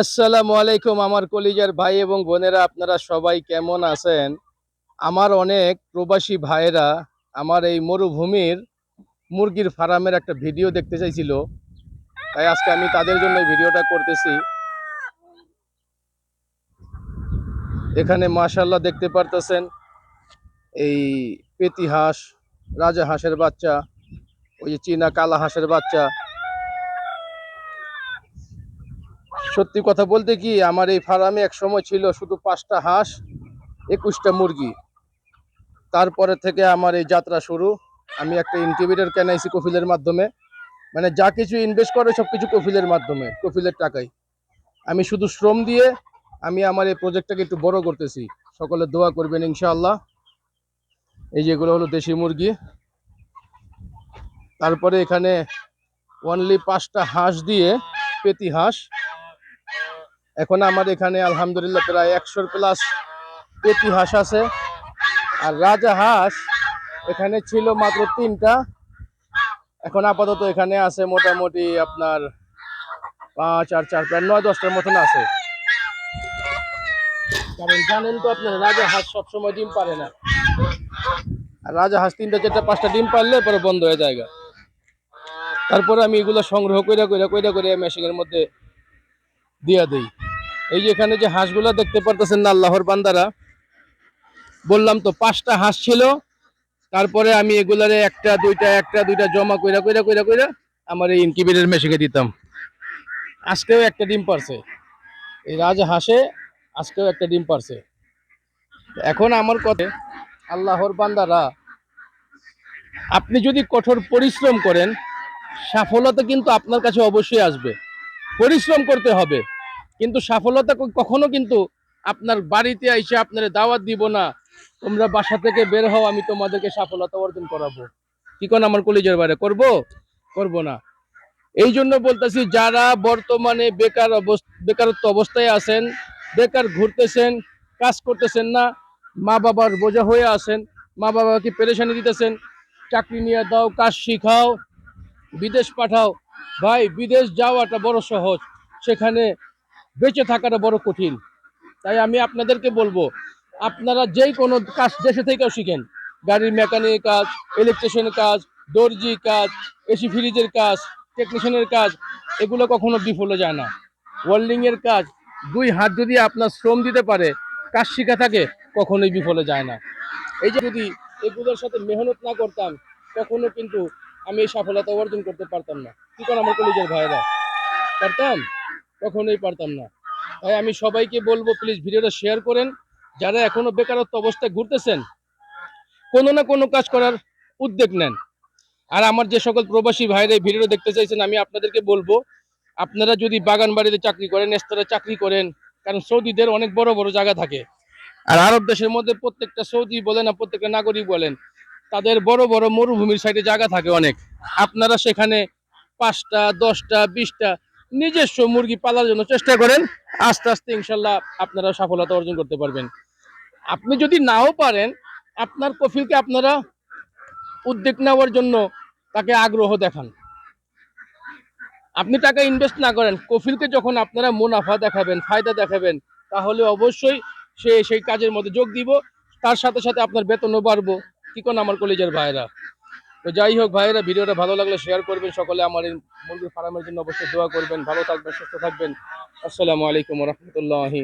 আসসালামু আলাইকুম আমার কলিজার ভাই এবং বোনেরা, আপনারা সবাই কেমন আছেন? আমার অনেক প্রবাসী ভাইয়েরা আমার এই মরুভূমির মুরগির ফার্মের একটা ভিডিও দেখতে চাইছিল। তাই আজকে আমি তাদের জন্য ভিডিওটা করতেছি। এখানে মাশাল্লাহ দেখতে পারতেছেন এই পেতি হাঁস, রাজা হাঁসের বাচ্চা, ওই যে চীনা কালা হাঁসের বাচ্চা। সত্যি কথা বলতে কি, আমার এই ফার্মে এক সময় ছিল শুধু পাঁচটা হাঁস, একুশটা মুরগি। তারপরে থেকে আমার এই যাত্রা শুরু। আমি একটা ইনকিউবেটর কেনাইছি কফিলের মাধ্যমে? মানে যা কিছু ইনভেস্ট করে সব কিছু কফিলের মাধ্যমে, কফিলের টাকায়। আমি শুধু শ্রম দিয়ে আমি আমার এই প্রজেক্টটাকে একটু বড় করতেছি। সকলে দোয়া করবেন ইনশাআল্লাহ। এই যেগুলো হলো দেশি মুরগি। তারপরে এখানে অনলি পাঁচটা হাঁস দিয়ে পেতি হাঁস। এখন আমার এখানে আলহামদুলিল্লাহ প্রায় একশোর প্লাস পেটি হাঁস আছে। আর রাজা হাঁস এখানে ছিল মাত্র তিনটা। এখন আপাতত এখানে আছে মোটামুটি আপনার পাঁচ আর চার, প্রায় নয়, দশটার মতন আছে। কারণ জানেন তো আপনার, রাজা হাঁস সবসময় ডিম পারে না। আর রাজা হাঁস তিনটা, চারটা, পাঁচটা ডিম পারলে পরে বন্ধ হয়ে জায়গা তারপরে আমি এগুলো সংগ্রহ করে করে করে করে মেশিনের মধ্যে দিয়া দেই। এই যে এখানে যে হাঁসগুলো দেখতে পারতেছেন না, আল্লাহর বান্দারা, বললাম তো পাঁচটা হাঁস ছিল, তারপরে আমি এগুলারে একটা, দুইটা একটা, দুইটা জমা কইরা কইরা কইরা কইরা আমার এই ইনকিউবেটর মেশিনে দিতাম। আজকেও একটা ডিম পারছে। এই রাজ হাঁসে আজকেও একটা ডিম পারছে। এখন আমার কথা, আল্লাহর বান্দারা, আপনি যদি কঠোর পরিশ্রম করেন সফলতা কিন্তু আপনার কাছে অবশ্যই আসবে। পরিশ্রম করতে হবে। কিন্তু সফলতা কখনো কিন্তু আপনার বাড়িতে এসে আপনার দাওয়াত দিব না। তোমরা বাসা থেকে বের হও, আমি তোমাদেরকে সফলতা অর্জন করাবো। কি কোন আমার কলেজের বাইরে করব? করব না। এই জন্য বলতেছি, যারা বর্তমানে বেকার অবস্থা বেকারত্ব অবস্থায় আছেন, বেকার ঘুরতেছেন, কাজ করতেছেন না মা বাবার বোঝা হয়ে আছেন মা বাবাকে পেরেশানি দিতেছেন? চাকরি নিয়ে দাও, কাজ শিখাও, বিদেশ পাঠাও। ভাই, বিদেশ যাওয়াটা বড় সহজ। সেখানে বেঁচে থাকাটা বড় কঠিন। তাই আমি আপনাদেরকে বলব, আপনারা যেই কোনো কাজ দেশে থেকেও শিখেন। গাড়ির মেকানিক কাজ ইলেকট্রিশিয়ানের কাজ দর্জি কাজ, এসি ফ্রিজের কাজ টেকনিশিয়ানের কাজ, এগুলো কখনো বিফলে যায় না। ওয়েল্ডিং এর কাজ, দুই হাত যদি আপনার শ্রম দিতে পারে, কাজ শিখা থাকে, কখনোই বিফলে যায় না। এই যে যদি এগুলোর সাথে মেহনত না করতাম, কখনো কিন্তু আমি এই সফলতা অর্জন করতে পারতাম না। কি করে আমার কলেজের ভাইরা পারতাম? কখনোই পারতাম না। তাই আমি সবাইকে বলব প্লিজ ভিডিওটা শেয়ার করেন। যারা এখনও বেকারত্ব অবস্থায় ঘুরতেছেন, কোনো না কোনো কাজ করার উদ্যোগ নেন। আর আমার যে সকল প্রবাসী ভাইরা এই ভিডিওটা দেখতে চাইছেন, আমি আপনাদেরকে বলব, আপনারা যদি বাগান বাড়িতে চাকরি করেন রেস্তোরাঁ চাকরি করেন, কারণ সৌদিদের অনেক বড় বড় জায়গা থাকে। আর আরব দেশের মধ্যে প্রত্যেকটা সৌদি বলেন আর প্রত্যেকটা নাগরিক বলেন, তাদের বড় বড় মরুভূমির সাইডে জায়গা থাকে অনেক। আপনারা সেখানে পাঁচটা, দশটা, বিশটা নিজস্ব মুরগি পালার জন্য চেষ্টা করেন। আস্তে আস্তে ইনশাল্লাহ আপনারা সফলতা অর্জন করতে পারবেন। আপনি যদি নাও পারেন, আপনার কফিলকে আপনারা উদ্যোগ নেওয়ার জন্য তাকে আগ্রহ দেখান। আপনি টাকা ইনভেস্ট না করেন, কফিলকে যখন আপনারা মুনাফা দেখাবেন, ফায়দা দেখাবেন, তাহলে অবশ্যই সে সেই কাজের মধ্যে যোগ দিব। তার সাথে সাথে আপনার বেতনও বাড়বো। কি কোন আমার কলেজের ভাইরা? তো যাই হোক ভাইয়েরা, ভিডিওটা ভালো লাগলে শেয়ার করবেন সকলে, আমার এই মুরগির ফার্মের জন্য অবশ্যই দোয়া করবেন। ভালো থাকবেন, সুস্থ থাকবেন। আসসালামু আলাইকুম রহমতুল্লাহি